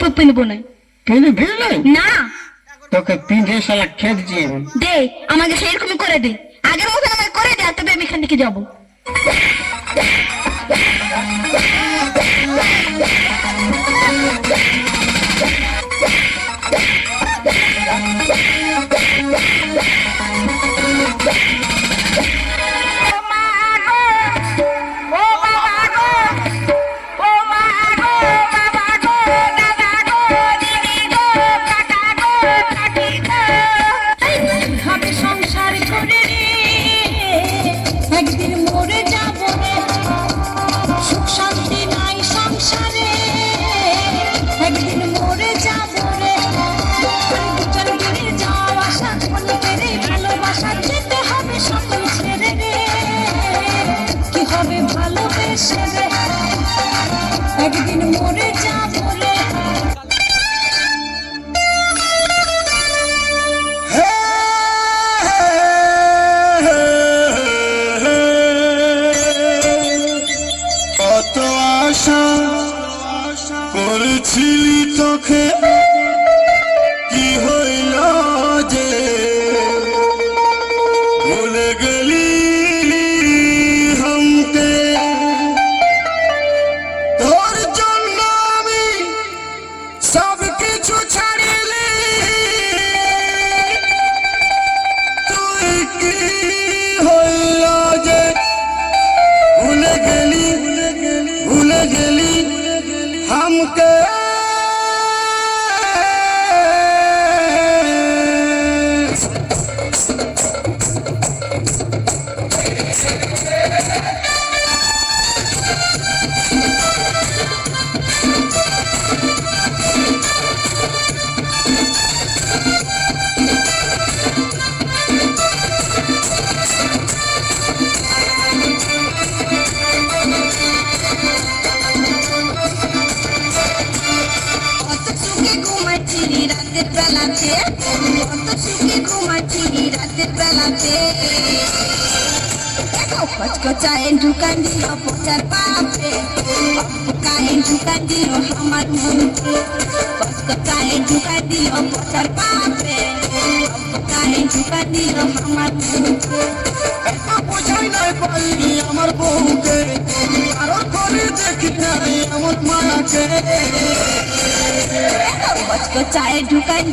কোনো পিনবো না। পিনে ভিড়লাই না। তোকে পিঁধে শালা খেত দিয়ে দে আমাকে সেরকমই করে দে। আগের মতো আমাকে করে দে তবে আমি এখান থেকে যাব। ভাবে একদিন মরে যাব রে। কত আশা করেছিলি তোকে। നമുക്ക് ঘুমাচ্ছি রাতের বেলাতে কত সুখে ঘুমাচ্ছি রাতের বেলাতে দেখো কচকচায় ঢুকান দিল পচার পাপে কায়ে ঢুকান দিল আমার মনকে কচকচায় ঢুকান দিল পচার পাপে কায়ে ঢুকান দিল আমার মনকে বোঝাই নাই পাইনি কচকচায় ঢুকান